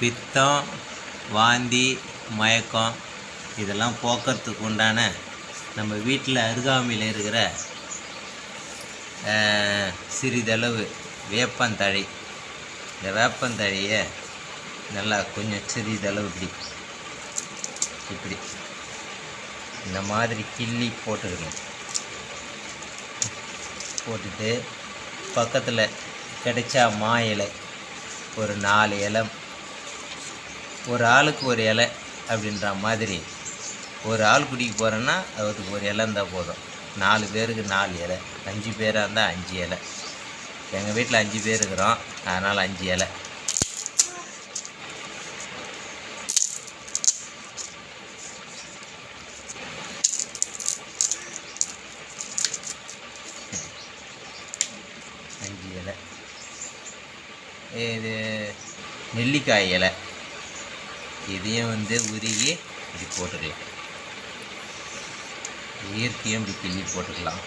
பித்தம் வாந்தி மயக்கம் இதெல்லாம் போக்கிறதுக்கு உண்டான நம்ம வீட்டில் அருகாமையில் இருக்கிற சிறிதளவு வேப்பந்தழை. இந்த வேப்பந்தழையை நல்லா கொஞ்சம் சிறிதளவு இப்படி இப்படி. இந்த மாதிரி கிள்ளி போட்டுக்கணும். போட்டுட்டு பக்கத்தில் கிடைச்சா மா இலை ஒரு நாலு இலை ஒரு ஆளுக்கு ஒரு இலை அப்படின்ற மாதிரி. ஒரு ஆள் குடிக்க போகிறேன்னா அதுக்கு ஒரு இலை இருந்தால் போதும். நாலு பேருக்கு நாலு இலை. அஞ்சு பேராக இருந்தால் அஞ்சு இலை. எங்கள் வீட்டில் அஞ்சு பேர் இருக்கிறோம். அதனால் அஞ்சு இலை. அஞ்சு இலை. இது நெல்லிக்காய் இலை. இதையும் வந்து உருகி இப்படி போட்டுக்கலாம். இயற்கையும் இப்படி பின்னி போட்டுக்கலாம்.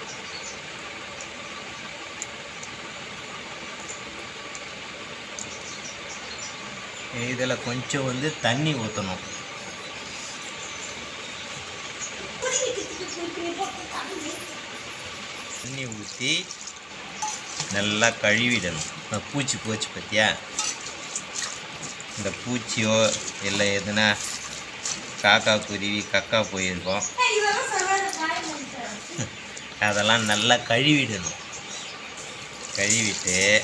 இதில் கொஞ்சம் வந்து தண்ணி ஊற்றணும். தண்ணி ஊற்றி நல்லா கழுவிடணும். பூச்சி போச்சு பற்றியா இந்த பூச்சியோ இல்லை எதுனா காக்கா குருவி கக்கா போயிருக்கோம். அதெல்லாம் நல்லா கழுவிடணும். கழுவிட்டு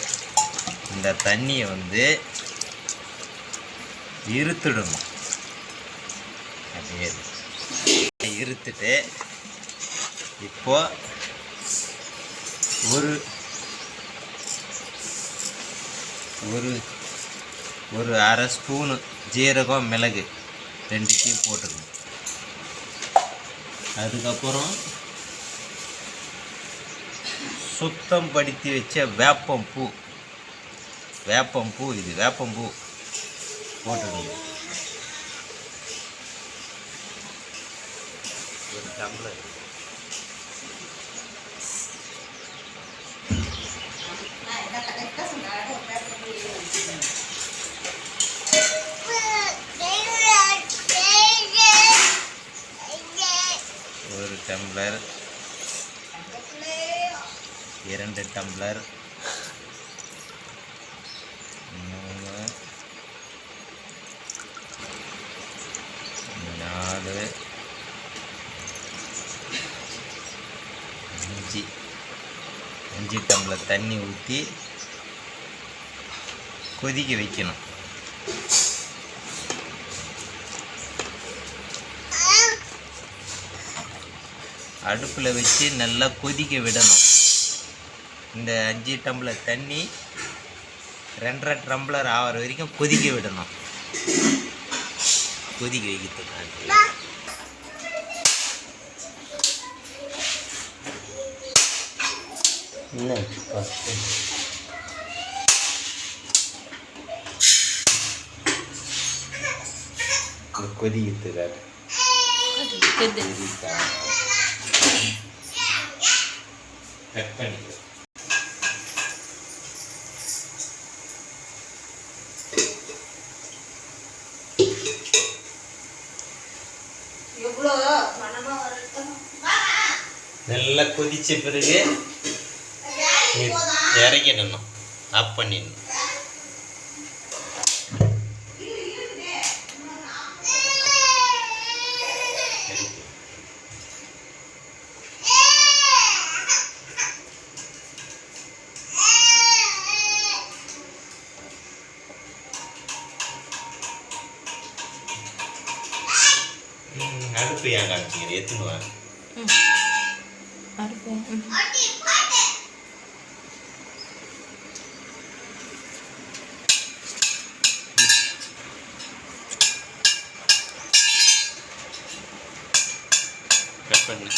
இந்த தண்ணியை வந்து இருத்துடணும். அப்படியே இருத்துட்டு இப்போ ஒரு ஒரு ஒரு அரை ஸ்பூனு ஜீரகம் மிளகு ரெண்டுத்தையும் போட்டுக்கணும். அதுக்கப்புறம் சுத்தம் படுத்தி வச்ச வேப்பம் பூ வேப்பம் பூ இது வேப்பம் பூ போட்டுக்கணும். ஒரு டம்ளர் ஒரு டம்ளர். இரண்டு டம்ளர். மூணு. நாலு. அஞ்சு. அஞ்சு டம்ளர் தண்ணி ஊற்றி கொதிக்க வைக்கணும். அடுப்பில் வச்சு நல்லா கொதிக்க விடணும். இந்த அஞ்சு டம்ளர் தண்ணி ரெண்டரை டம்ளர் ஆகிற வரைக்கும் கொதிக்க விடணும். கொதிக்க வைக்கிறதுக்காண்டி என்ன? கொதிக்கிறதுக்காக கொதிக்கா கட் பண்ணிக்கலாம் நல்லா கொதிச்ச பிறகு இறக்கிடணும். ஆஃப் பண்ணிடணும். ம், அடுப்பு ஏன் காமிச்சிங்க எத்துன்னு வா கட் பண்ணு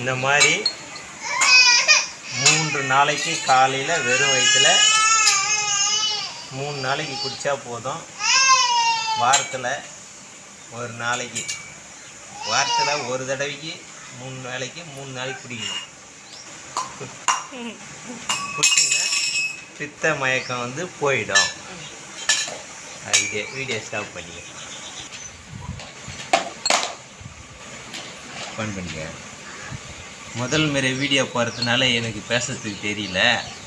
இந்த மாதிரி மூன்று நாளைக்கு காலையில் வெறும் வயிற்றில் மூணு நாளைக்கு குடித்தா போதும். வாரத்தில் ஒரு நாளைக்கு. வாரத்தில் ஒரு தடவைக்கு மூணு நாளைக்கு மூணு நாளைக்கு குடிக்கணும். குடிச்சிங்கன்னா பித்த மயக்கம் வந்து போயிடும். வீடியோ வீடியோ ஸ்டாப் பண்ணிக்க. ஃபோன் பண்ணிக்க. முதல் முறை வீடியோ போகிறதுனால எனக்கு பேசுறதுக்கு தெரியல.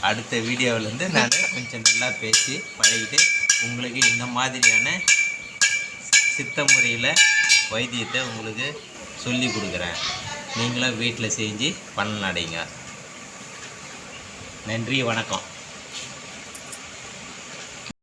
அடுத்த வீடியோவிலேருந்து நான் கொஞ்சம் நல்லா பேசி பழகிட்டு உங்களுக்கு இந்த மாதிரியான சித்த முறையில் வைத்தியத்தை உங்களுக்கு சொல்லி கொடுக்குறேன். நீங்களும் வீட்டில் செஞ்சு பலனடைங்க நன்றி வணக்கம்.